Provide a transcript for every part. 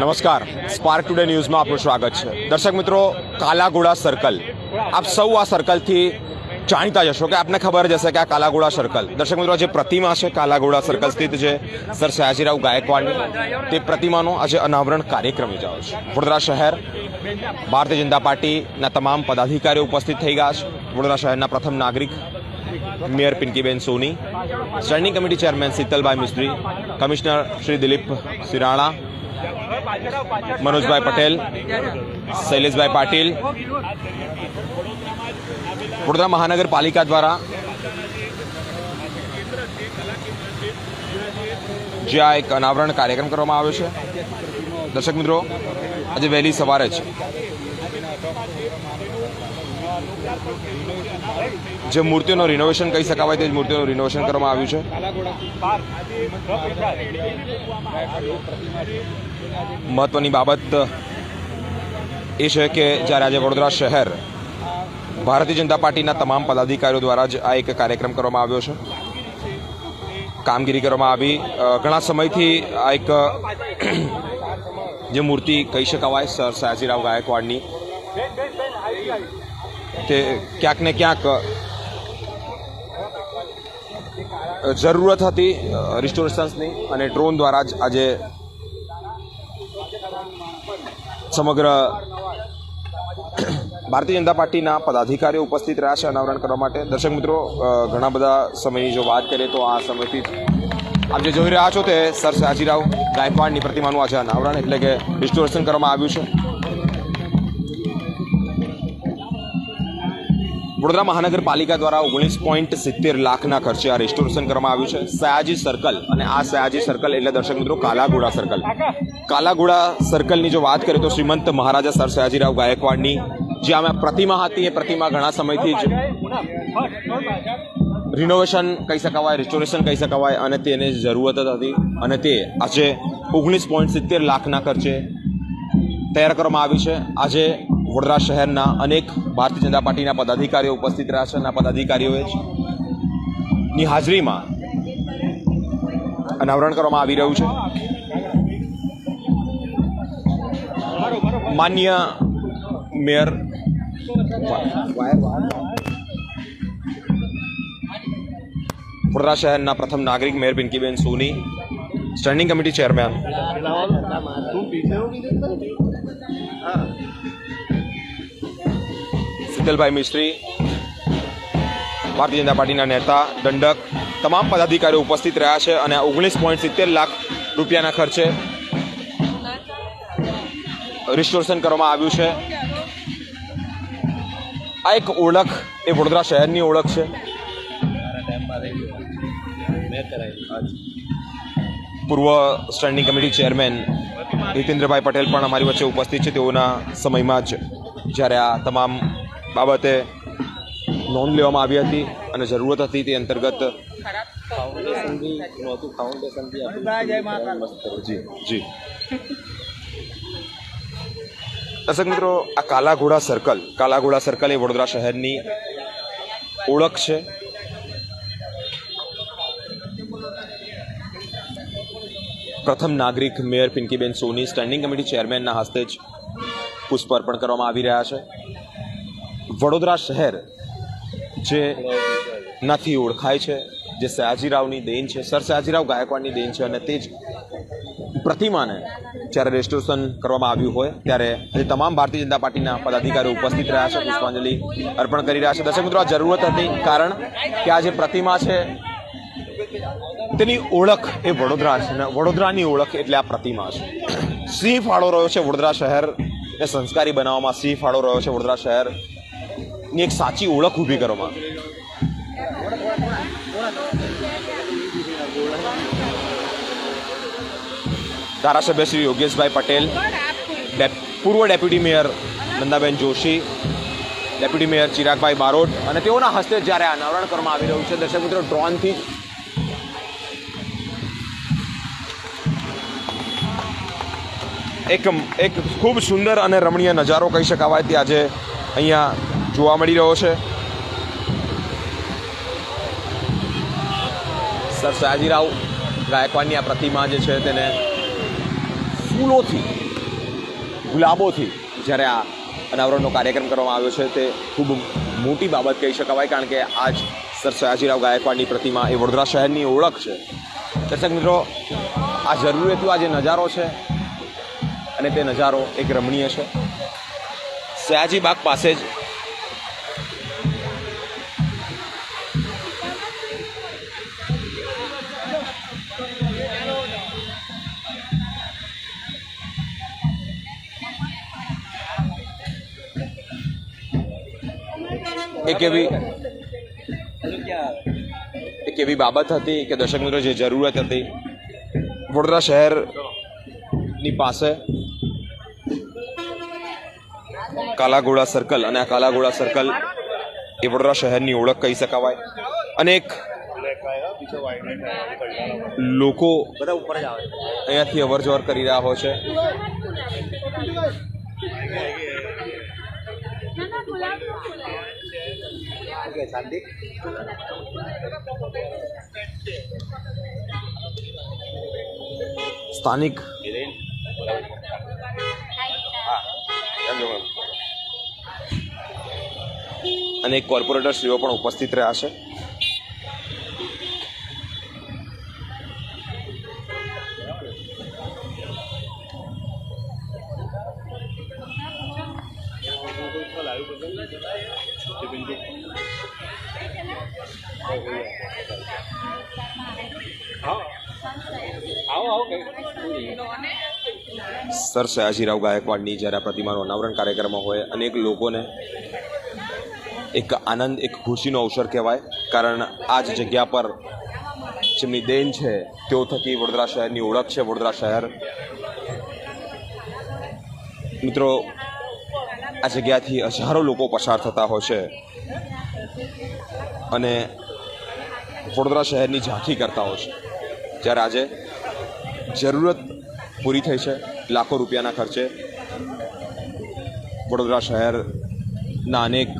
નમસ્કાર. Spark today ન્યૂઝમાં આપનું સ્વાગત છે. દર્શક મિત્રો કાલાગુડા સર્કલ આપ સૌ આ સર્કલથી જાણીતા જશો કે આપને ખબર જ હશે કે આ કાલાગુડા સર્કલ દર્શક મિત્રો જે પ્રતિમા છે કાલાગુડા સર્કલ સ્થિત છે સર સયાજીરાવ ગાયકવાડની. તે પ્રતિમાનો આજે અનાવરણ કાર્યક્રમ યોજાયો છે. વડોદરા શહેર, ભારતીય જનતા પાર્ટીના તમામ પદાધિકારીઓ ઉપસ્થિત થઈ ગયા છે. વડોદરા શહેરના પ્રથમ નાગરિક, mayor Pinkiben Soni. Standing committee chairman Shitalbhai Mistri. Commissioner Shri Dilip Sirana. Manojbhai Patel, Shaileshbhai Patil, Vadodara મહાનગરપાલિકા દ્વારા જે આ એક અનાવરણ કાર્યક્રમ કરવામાં આવ્યો છે. દર્શક મિત્રો, આજે વહેલી સવારે જ જે મૂર્તિઓનું રિનોવેશન કહી શકાય તે જ મૂર્તિઓનું રિનોવેશન કરવામાં આવ્યું છે. મહત્વની બાબત એ છે કે જ્યારે આજે વડોદરા શહેર ભારતીય જનતા પાર્ટીના તમામ પદાધિકારીઓ દ્વારા જ આ એક કાર્યક્રમ કરવામાં આવ્યો છે. કામગીરી કરવામાં આવી. ઘણા સમયથી આ એક જે મૂર્તિ કહી શકાવાય સર સયાજીરાવ ગાયકવાડની તે ક્યાંક ને ક્યાંક જરૂરત હતી રિસ્ટોરેશન્સની અને ડ્રોન દ્વારા જ આજે સમગ્ર ભારતીય જનતા પાર્ટીના પદાધિકારીઓ ઉપસ્થિત રહ્યા છે અનાવરણ કરવા માટે. દર્શક મિત્રો ઘણા બધા સમયની જો વાત કરીએ તો આ સમયથી આપ જે જોઈ રહ્યા છો તે સર સાજીરાવ ગાયકવાડની પ્રતિમાનું આજે અનાવરણ એટલે કે રિસ્ટોરેશન કરવામાં આવ્યું છે. વડોદરા મહાનગરપાલિકા દ્વારા ઓગણીસ પોઈન્ટ સિત્તેર લાખના ખર્ચે આ રેસ્ટોરેશન કરવામાં આવ્યું છે. સયાજી સર્કલ અને આ સયાજી સર્કલ એટલે દર્શક મિત્રો કાલાઘોડા સર્કલ કાલાઘોડા સર્કલની જો વાત કરીએ તો શ્રીમંત મહારાજા સર સયાજીરાવ ગાયકવાડની, જે અમે પ્રતિમા હતી, એ પ્રતિમા ઘણા સમયથી જ રિનોવેશન કહી શકાવાય રિસ્ટોરેશન કહી શકાવાય અને તેને જરૂરત જ હતી અને તે આજે ઓગણીસ પોઈન્ટ સિત્તેર લાખના ખર્ચે તૈયાર કરવામાં આવી છે. આજે વડોદરા શહેરના અનેક ભારતીય જનતા પાર્ટીના પદાધિકારીઓ ઉપસ્થિત રહ્યા છે અને પદાધિકારીઓએ ની હાજરીમાં અનાવરણ કરવામાં આવી રહ્યું છે. માન્ય મેયર વડોદરા શહેરના પ્રથમ નાગરિક mayor Pinkiben Soni, standing committee chairman. Shitalbhai Mistry, Bharatiya Janata પાર્ટીના નેતા, દંડક, તમામ પદાધિકારીઓ ઉપસ્થિત રહ્યા છે અને ઓગણીસ પોઈન્ટ સિત્તેર લાખ રૂપિયાના ખર્ચે રિસ્ટોરેશન કરવામાં આવ્યું છે. આ એક ઓળખ એ વડોદરા શહેરની ઓળખ છે. પૂર્વ standing committee chairman Hitendrabhai Patel પણ અમારી વચ્ચે ઉપસ્થિત છે. તેઓના સમયમાં જ જ્યારે આ તમામ બાબતે નોંધ લેવામાં આવી હતી અને જરૂરત હતી તે અંતર્ગત જી દર્શક મિત્રો, આ કાલાઘોડા સર્કલ કાલાઘોડા સર્કલ એ વડોદરા શહેરની ઓળખ છે. પ્રથમ નાગરિક mayor Pinkiben Soni standing committee ચેરમેનના હસ્તે જ પુષ્પ અર્પણ કરવામાં આવી રહ્યા છે. વડોદરા શહેર જે નથી ઓળખાય છે, જે સયાજીરાવની દેન છે, સર સયાજીરાવ ગાયકવાડની દેન છે અને તે જ પ્રતિમાને જ્યારે રેસ્ટોરેશન કરવામાં આવ્યું હોય, ત્યારે આજે તમામ ભારતીય જનતા પાર્ટીના પદાધિકારીઓ ઉપસ્થિત રહ્યા છે, પુષ્પાંજલિ અર્પણ કરી રહ્યા છે. દર્શક મિત્રો, આ જરૂરત હતી કારણ કે આ જે પ્રતિમા છે, તેની ઓળખ એ વડોદરા છે અને વડોદરાની ઓળખ એટલે આ પ્રતિમા છે. સિંહ ફાળો રહ્યો છે વડોદરા શહેર એ સંસ્કારી બનાવવામાં. સિંહ ફાળો રહ્યો છે વડોદરા શહેરની એક સાચી ઓળખ ઊભી કરવામાં ધારાસભ્ય શ્રી યોગેશભાઈ પટેલ પૂર્વ deputy mayor Nandaben Joshi, deputy mayor Chiragbhai Barot અને તેઓના હસ્તે જ્યારે અનાવરણ કરવામાં આવી રહ્યું છે, દર્શક મિત્રો, ડ્રોનથી એક એક ખૂબ સુંદર અને રમણીય નજારો કહી શકાય તે આજે અહીંયા જોવા મળી રહ્યો છે. સર સયાજીરાવ ગાયકવાડની આ પ્રતિમા જે છે તેને ફૂલોથી, ગુલાબોથી જ્યારે આ અનાવરણનો કાર્યક્રમ કરવામાં આવ્યો છે, તે ખૂબ મોટી બાબત કહી શકાય કારણ કે આજ સર સયાજીરાવ ગાયકવાડની પ્રતિમા એ વડોદરા શહેરની ઓળખ છે. દર્શક મિત્રો, આ જરૂરી આ જે નજારો છે અને તે નજારો એક રમણીય છે. સયાજી બાગ પાસે જ એક એવી એક એવી બાબત હતી કે દર્શક મિત્રો, જે જરૂરત હતી, વડોદરા શહેરની પાસે કાલાઘોડા સર્કલ અને આ કાલાઘોડા સર્કલ એ વડોદરા શહેરની ઓળખ કહી શકાય અનેક લોકો અહીંયાથી અવર જવર કરી રહ્યા હોય છે. સ્થાનિક. અનેક કોર્પોરેટરશ્રીઓ પણ ઉપસ્થિત રહ્યા છે. સર, સયાજીરાવ ગાયકવાડની જ્યારે આ પ્રતિમાનું અનાવરણ કાર્યક્રમમાં હોય, અનેક લોકોને એક આનંદ, એક ખુશીનો અવસર કહેવાય. કારણ આ જ જગ્યા પર જેમની દેન છે, તેઓ થકી વડોદરા શહેરની ઓળખ છે, વડોદરા શહેર. મિત્રો આ જગ્યાથી હજારો લોકો પસાર થતા હોય છે. અને વડોદરા શહેરની ઝાંખી કરતા હોય છે. જ્યારે આજે જરૂરત પૂરી થઈ છે, લાખો રૂપિયાના ખર્ચે વડોદરા શહેરના અનેક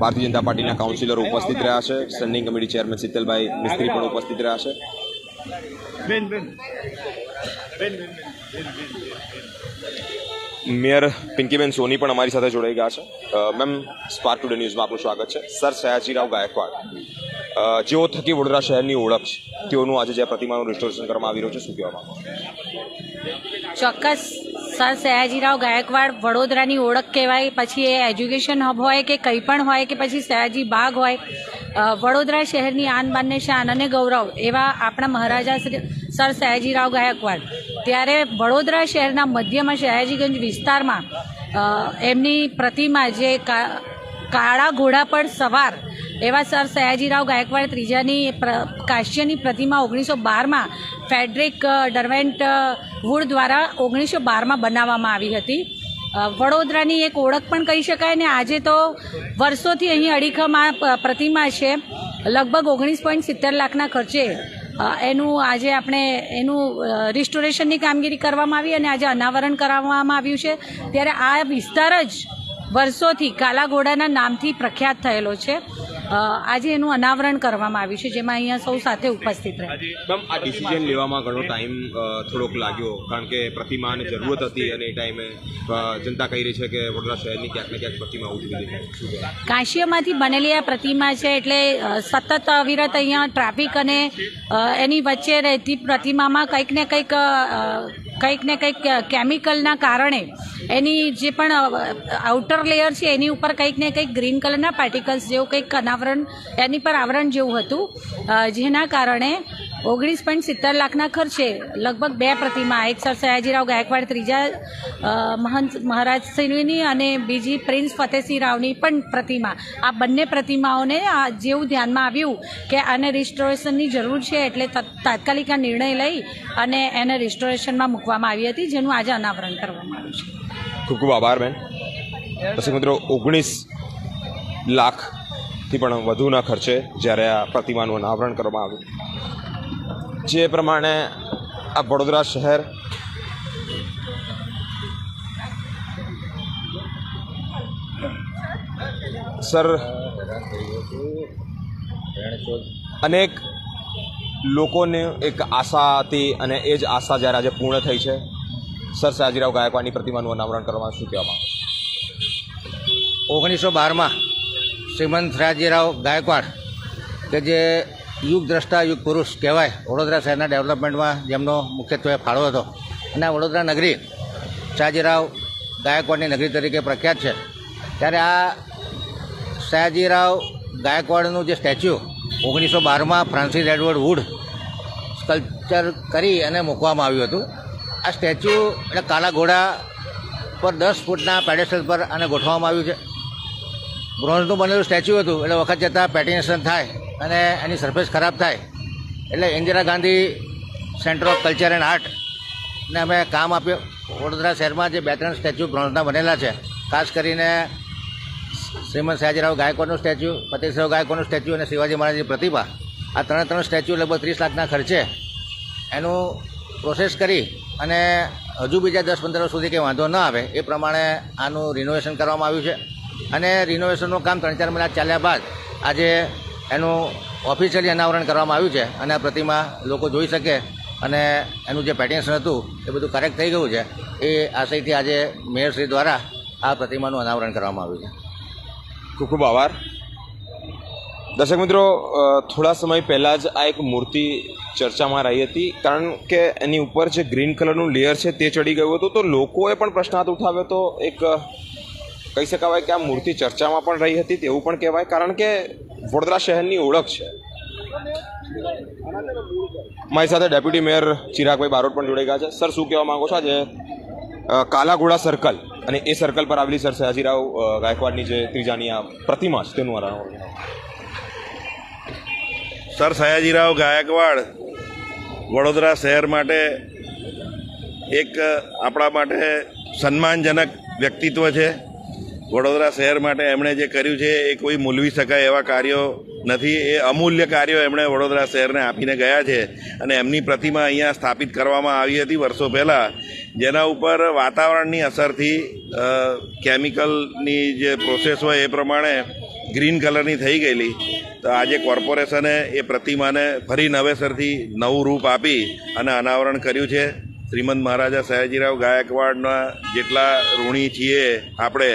ભારતીય જનતા પાર્ટીના કાઉન્સિલરો ઉપસ્થિત રહ્યા છે. Standing committee chairman Shitalbhai Mistry પણ ઉપસ્થિત રહ્યા છે. મેયર પિંકીબેન સોની પણ અમારી સાથે જોડાઈ ગયા છે. મેમ સ્પાર્ક ટુડે ન્યૂઝમાં આપનું સ્વાગત છે. સર સયાજીરાવ ગાયકવાડ જેઓ થકી વડોદરા શહેરની ઓળખ છે, તેઓનું આજે જે પ્રતિમાનું રિસ્ટોરેશન કરવામાં આવી રહ્યું છે, શું કહેવામાં ચોક્કસ, સર સયાજીરાવ ગાયકવાડ, વડોદરાની ઓળખ કહેવાય, પછી એ એજ્યુકેશન હબ હોય કે કંઈ પણ હોય કે પછી સયાજી બાગ હોય વડોદરા શહેરની આન બાનને શાન અને ગૌરવ, એવા આપણા મહારાજા શ્રી સર સયાજીરાવ ગાયકવાડ. ત્યારે વડોદરા શહેરના મધ્યમાં સયાજીગંજ વિસ્તારમાં એમની પ્રતિમા જે કાળા ઘોડા પર સવાર એવા સર સયાજીરાવ ગાયકવાડ ત્રીજાની કાશ્યની પ્રતિમા ઓગણીસો બારમાં ફેડરિક ડરવેન્ટ વુડ દ્વારા ઓગણીસો બારમાં બનાવવામાં આવી હતી. વડોદરાની એક ઓળખ પણ કહી શકાય ને આજે તો વર્ષોથી અહીં અડીખમ આ પ્રતિમા છે. લગભગ ઓગણીસ પોઈન્ટ સિત્તેર લાખના ખર્ચે એનું આજે આપણે એનું રિસ્ટોરેશનની કામગીરી કરવામાં આવી અને આજે અનાવરણ કરાવવામાં આવ્યું છે. ત્યારે આ વિસ્તાર જ વર્ષોથી કાલાઘોડાના નામથી પ્રખ્યાત થયેલો છે. આજે એનું અનાવરણ કરવામાં આવ્યું છે જેમાં અહીંયા સૌ સાથે ઉપસ્થિત રહ્યા મેમ આ ડિસિઝન લેવામાં ઘણો ટાઈમ થોડોક લાગ્યો કારણ કે પ્રતિમાને જરૂરત હતી અને એ ટાઈમે જનતા કહી રહી છે કે વડોદરા શહેરની ક્યાંક ને ક્યાંક પ્રતિમા કહેવાય? કાંસ્યમાંથી બનેલી આ પ્રતિમા છે એટલે સતત અવિરત અહીંયા ટ્રાફિક અને એની વચ્ચે રહેતી પ્રતિમામાં કંઈક ને કંઈક કંઈક ને કંઈક કેમિકલના કારણે એની જે પણ આઉટર લેયર છે, એની ઉપર કંઈક ને કંઈક ગ્રીન કલરના પાર્ટિકલ્સ જેવું કંઈક અનાવરણ, એની પર આવરણ જેવું હતું જેના કારણે ઓગણીસ પોઈન્ટ સિત્તેર લાખના ખર્ચે લગભગ બે પ્રતિમા, એક સર સયાજીરાવ ગાયકવાડ, ત્રીજા મહંત મહારાજ શ્રીની અને બીજી પ્રિન્સ ફતેસિંહ રાવની પણ પ્રતિમા. આ બંને પ્રતિમાઓને આ જેવું ધ્યાનમાં આવ્યું કે આને રિસ્ટોરેશનની જરૂર છે એટલે તત- તાત્કાલિક નિર્ણય લઈ અને એને રિસ્ટોરેશનમાં મૂકવામાં આવી હતી, જેનું આજે અનાવરણ કરવામાં આવ્યું છે. ખૂબ ખૂબ આભાર, બેન. દર્શક મિત્રો, ઓગણીસ લાખથી પણ વધુના ખર્ચે જ્યારે આ પ્રતિમાનું અનાવરણ કરવામાં આવ્યું. જે પ્રમાણે આ વડોદરા શહેર સર, અનેક લોકોને એક આશા હતી અને એ જ આશા જ્યારે આજે પૂર્ણ થઈ છે. સર સયાજીરાવ ગાયકવાડની પ્રતિમાનું અનાવરણ કરવામાં શું કહેવા માંગો ઓગણીસો બારમાં શ્રીમંત રાજીરાવ ગાયકવાડ કે જે યુગ દ્રષ્ટા યુગ પુરુષ કહેવાય. વડોદરા શહેરના ડેવલપમેન્ટમાં જેમનો મુખ્યત્વે ફાળો હતો. અને આ વડોદરા નગરી સયાજીરાવ ગાયકવાડની નગરી તરીકે પ્રખ્યાત છે. ત્યારે આ સયાજીરાવ ગાયકવાડનું જે સ્ટેચ્યુ ઓગણીસો બારમાં ફ્રાન્સિસ એડવર્ડ વુડ સ્કલ્પચર કરી અને મૂકવામાં આવ્યું હતું. આ સ્ટેચ્યુ એટલે કાલા ઘોડા પર દસ ફૂટના પેડેસ્ટલ પર આને ગોઠવવામાં આવ્યું છે. બ્રોન્ઝનું બનેલું સ્ટેચ્યુ હતું એટલે વખત જતાં પેટિનેશન થાય. અને એની સરફેસ ખરાબ થાય, એટલે Indira Gandhi centre of culture and art ને અમે કામ આપ્યું. વડોદરા શહેરમાં જે બે ત્રણ સ્ટેચ્યુ બ્રોન્ઝના બનેલા છે, ખાસ કરીને શ્રીમદ સયાજીરાવ ગાયકવાડનું સ્ટેચ્યુ ફતેહસિંહ ગાયકવાડનું સ્ટેચ્યુ અને શિવાજી મહારાજની પ્રતિભા. આ ત્રણે ત્રણ સ્ટેચ્યુ લગભગ ત્રીસ લાખના ખર્ચે એનું પ્રોસેસ કરી અને હજુ બીજા દસ પંદર વર્ષ સુધી કંઈ વાંધો ન આવે એ પ્રમાણે આનું રિનોવેશન કરવામાં આવ્યું છે. અને રિનોવેશનનું કામ ત્રણ ચાર મહિના ચાલ્યા બાદ આજે એનું ઓફિશિયલી અનાવરણ કરવામાં આવ્યું છે અને આ પ્રતિમા લોકો જોઈ શકે અને એનું જે પેટિનેશન હતું, એ બધું કરેક્ટ થઈ ગયું છે, એ આશયથી આજે મેયરશ્રી દ્વારા આ પ્રતિમાનું અનાવરણ કરવામાં આવ્યું છે. ખૂબ ખૂબ આભાર. દર્શક મિત્રો થોડા સમય પહેલાં જ આ એક મૂર્તિ ચર્ચામાં રહી હતી, કારણ કે એની ઉપર જે ગ્રીન કલરનું લેયર છે તે ચડી ગયું હતું, તો લોકોએ પણ પ્રશ્ન હાથ ઉઠાવ્યો તો એક કહી શકાવાય કે આ મૂર્તિ ચર્ચામાં પણ રહી હતી તેવું પણ કહેવાય, કારણ કે વડોદરા શહેરની ઓળખ છે. મારી સાથે ડેપ્યુટી મેયર ચિરાગભાઈ બારોટ પણ જોડાઈ ગયા છે. સર, શું કહેવા માંગો છો આજે? કાલાઘોડા સર્કલ અને એ સર્કલ પર આવેલી સર સયાજીરાવ ગાયકવાડની જે ત્રીજાની આ પ્રતિમા છે, તેનું અનાવરણ સર સયાજીરાવ ગાયકવાડ વડોદરા શહેર માટે એક આપણા માટે સન્માનજનક વ્યક્તિત્વ છે. વડોદરા શહેર માટે એમણે જે કર્યું છે, એ કોઈ મૂલવી શકાય એવા કાર્યો નથી. એ અમૂલ્ય કાર્યો એમણે વડોદરા શહેરને આપીને ગયા છે અને એમની પ્રતિમા અહીંયા સ્થાપિત કરવામાં આવી હતી વર્ષો પહેલાં. જેના ઉપર વાતાવરણની અસરથી કેમિકલની જે પ્રોસેસ હોય એ પ્રમાણે ગ્રીન કલરની થઈ ગયેલી. તો આજે કોર્પોરેશને એ પ્રતિમાને ફરી નવેસરથી નવું રૂપ આપી અને અનાવરણ કર્યું છે. શ્રીમંત મહારાજા સયાજીરાવ ગાયકવાડના જેટલા ઋણી છીએ આપણે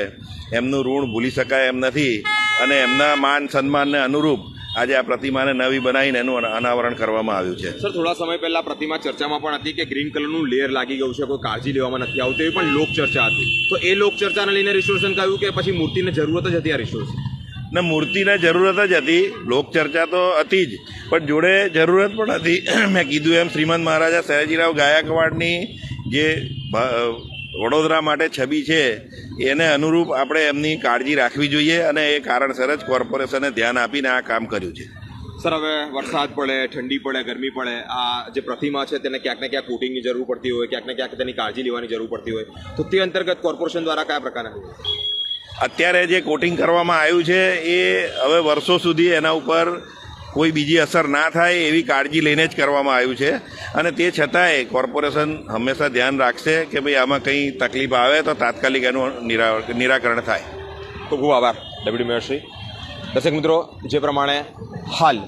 એમનું ઋણ ભૂલી શકાય એમ નથી. અને એમના માન સન્માનને અનુરૂપ આજે આ પ્રતિમાને નવી બનાવીને એનું અનાવરણ કરવામાં આવ્યું છે. સર થોડા સમય પહેલા પ્રતિમા ચર્ચામાં પણ હતી કે ગ્રીન કલરનું લેયર લાગી ગયું છે કોઈ કાળજી લેવામાં નથી આવતી એવી પણ લોક ચર્ચા હતી. તો એ લોક ચર્ચાને લઈને રિસ્ટોરેશન કહ્યું કે પછી મૂર્તિને જરૂરત જ હતી આ રિસ્ટોરેશન ને મૂર્તિને જરૂરત જ હતી. લોકચર્ચા તો હતી જ પણ જોડે જરૂરત પણ હતી. મેં કીધું એમ શ્રીમંત મહારાજા સયાજીરાવ ગાયકવાડની જે વડોદરા માટે છબી છે એને અનુરૂપ આપણે એમની કાળજી રાખવી જોઈએ અને એ કારણસર જ કોર્પોરેશને ધ્યાન આપીને આ કામ કર્યું છે. સર હવે વરસાદ પડે ઠંડી પડે ગરમી પડે આ જે પ્રતિમા છે તેને ક્યાંક ને ક્યાંક કોટિંગની જરૂર પડતી હોય ક્યાંક ને ક્યાંક તેની કાળજી લેવાની જરૂર પડતી હોય. તો તે અંતર્ગત કોર્પોરેશન દ્વારા કયા પ્રકારના અત્યારે જે કોટિંગ કરવામાં આવ્યું છે એ હવે વર્ષો સુધી એના ઉપર કોઈ બીજી અસર ના થાય એવી કાળજી લઈને જ કરવામાં આવ્યું છે. અને તે છતાંય કોર્પોરેશન હંમેશા ધ્યાન રાખશે કે ભાઈ આમાં કંઈ તકલીફ આવે તો તાત્કાલિક એનું નિરા, નિરાકરણ થાય. ખૂબ ખૂબ આભાર, ડેપ્યુટી મેયરશ્રી દર્શક મિત્રો, જે પ્રમાણે હાલ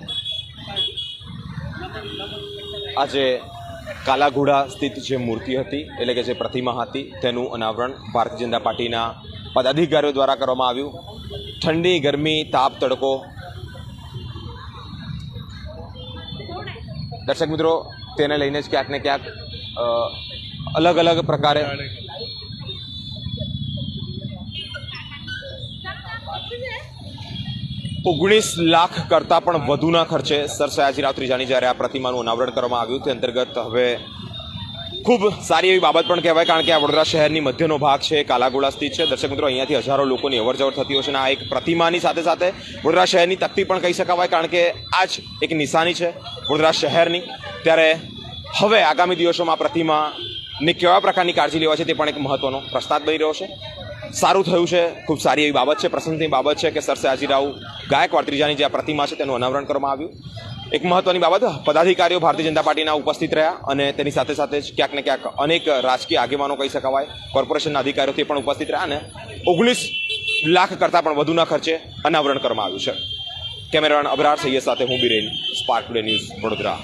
આજે કાલાઘોડા સ્થિત જે મૂર્તિ હતી, એટલે કે જે પ્રતિમા હતી, તેનું અનાવરણ ભારતીય જનતા પાર્ટીના પદાધિકારીઓ દ્વારા કરવામાં આવ્યું. ઠંડી, ગરમી, તાપ, તડકો દર્શક મિત્રો, તેને લઈને જ ક્યાંક ને ક્યાંક અલગ અલગ પ્રકારે ઓગણીસ લાખ કરતાં પણ વધુના ખર્ચે સર સયાજીરાવ ત્રીજાની જ્યારે આ પ્રતિમાનું અનાવરણ કરવામાં આવ્યું તે અંતર્ગત હવે ખૂબ સારી એવી બાબત પણ કહેવાય, કારણ કે આ વડોદરા શહેરની મધ્યનો ભાગ છે, કાલાગોળા સ્થિત છે. દર્શક મિત્રો, અહીંયાથી હજારો લોકોની અવરજવર થતી હોય છે અને આ એક પ્રતિમાની સાથે સાથે વડોદરા શહેરની તકતી પણ કહી શકાય કારણ કે આ જ એક નિશાની છે વડોદરા શહેરની. ત્યારે હવે આગામી દિવસોમાં પ્રતિમાની કેવા પ્રકારની કાળજી લેવા છે તે પણ એક મહત્વનો પ્રસ્તાવ બની રહ્યો છે. સારું થયું છે, ખૂબ સારી એવી બાબત છે, પ્રશંસનીય બાબત છે કે સર સયાજીરાવ ગાયકવાડ ત્રીજાની જે આ પ્રતિમા છે તેનું અનાવરણ કરવામાં આવ્યું. એક મહત્વની બાબત, પદાધિકારીઓ ભારતીય જનતા પાર્ટીના ઉપસ્થિત રહ્યા અને તેની સાથે સાથે જ ક્યાંક ને ક્યાંક અનેક રાજકીય આગેવાનો કહી શકાવાય, કોર્પોરેશનના અધિકારીઓ પણ ઉપસ્થિત રહ્યા અને ઓગણીસ લાખ કરતાં પણ વધુના ખર્ચે અનાવરણ કરવામાં આવ્યું છે. કેમેરામેન અબરાર સૈયદ સાથે હું Biren, spark today news Vadodara.